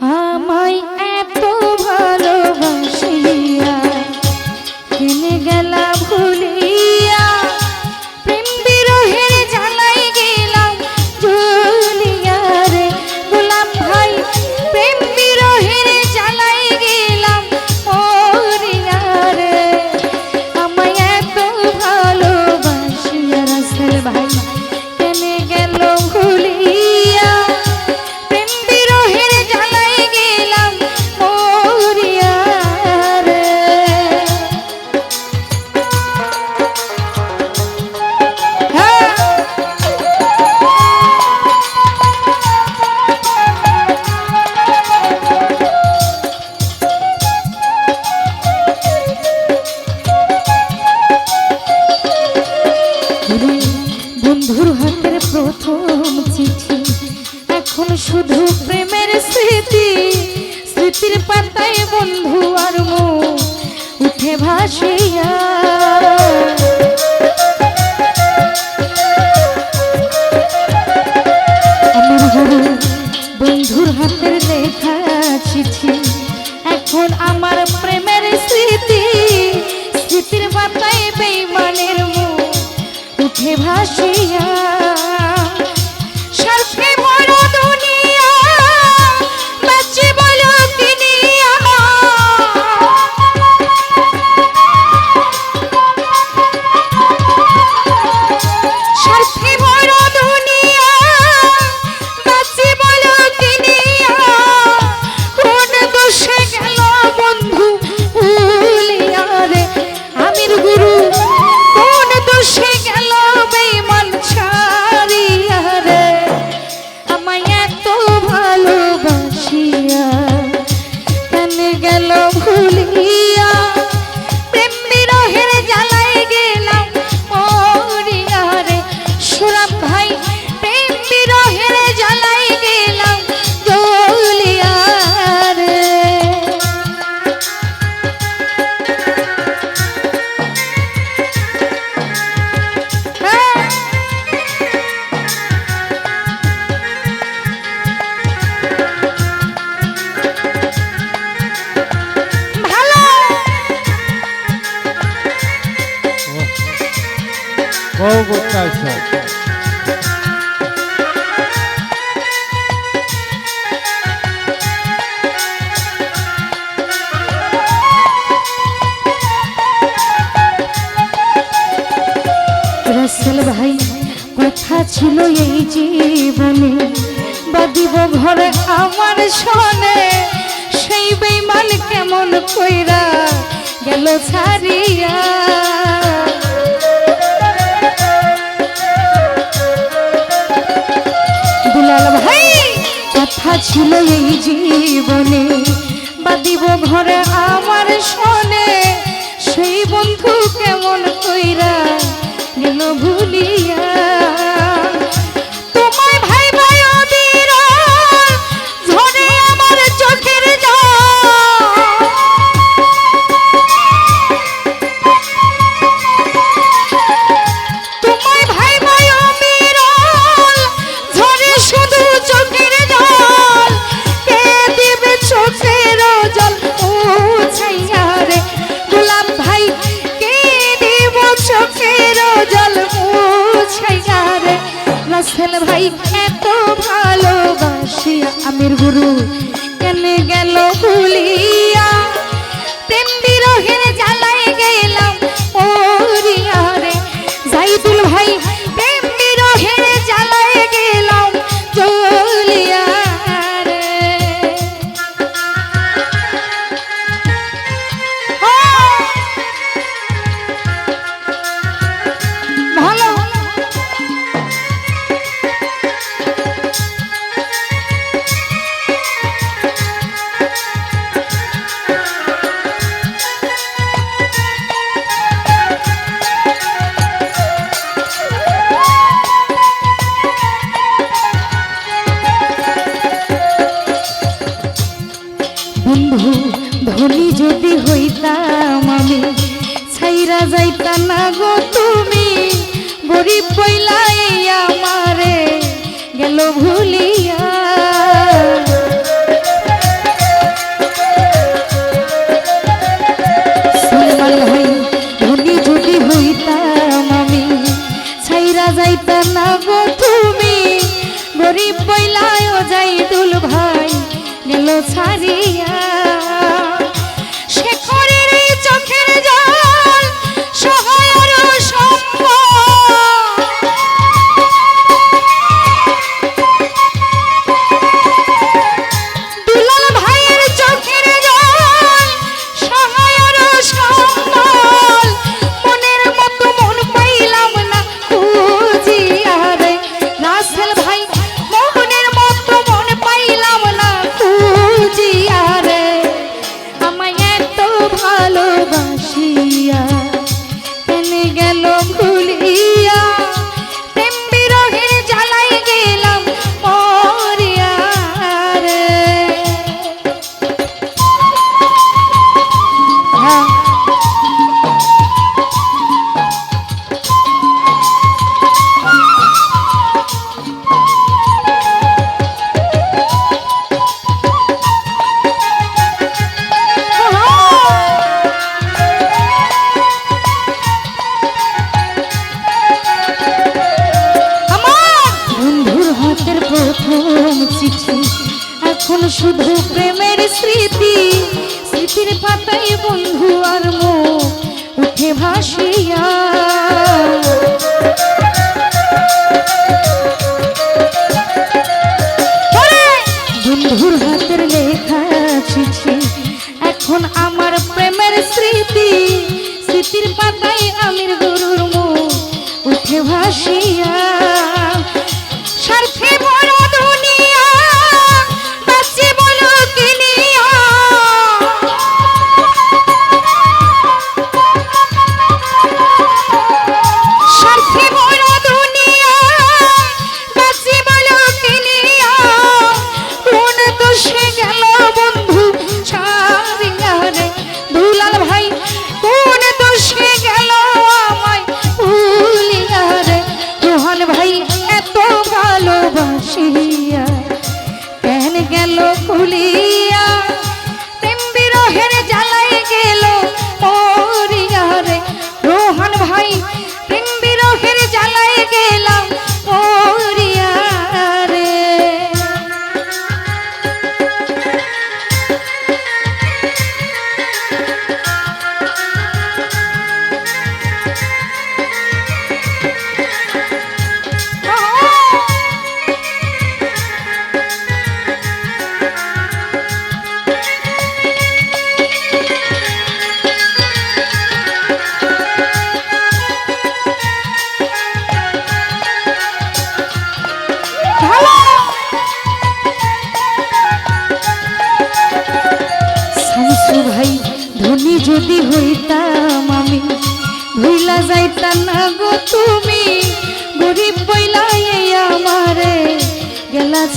আমায় এখন শুধু প্রেমের স্মৃতি, স্মৃতির পাতায় বন্ধু আর উঠে ভাসিয়া। বন্ধুর চিঠি, এখন আমার প্রেমের স্মৃতি, স্মৃতির উঠে ভাসিয়া। બહુ ગુસ્સાલ છો ভাই, কথা ছিল এই জীবনে। বাদিব ঘরে আমার শোনে। সেই বেইমান কেমন কইরা গেল ছাড়িয়া। দুলাল ভাই কথা ছিল এই জীবনে। বা দিব ঘরে আমার সনে সেই বন্ধু কেমন কইরা গেল ভুলিয়া। এত ভালোবাসি আমির গুরু। ফিরা যাইতা না গো তুমি। গরিব পইলাই আমারে গেল ভুলিয়া। যাইতা না তুমি। গরিব পইলায় যাই দুল ভাই, গেল ছাড়িয়া। চিঠি এখন শুধু প্রেমের স্মৃতি, স্মৃতির পাতায় বন্ধু আর মো উঠে ভাসিয়া। বন্ধুর হাতের লেখা চিঠি, এখন আমার প্রেমের স্মৃতি, স্মৃতির পাতায় আমির গরুর মো উঠে ভাসিয়া।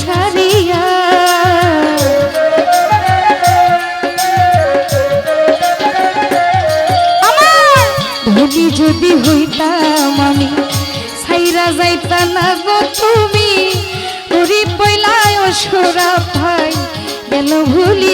ছাড়িয়া। যদি হইতাম আমি সাইরা যাইতা না গো তুমি। পুরি পয়লায় সরা ভাই, গেল ভুলি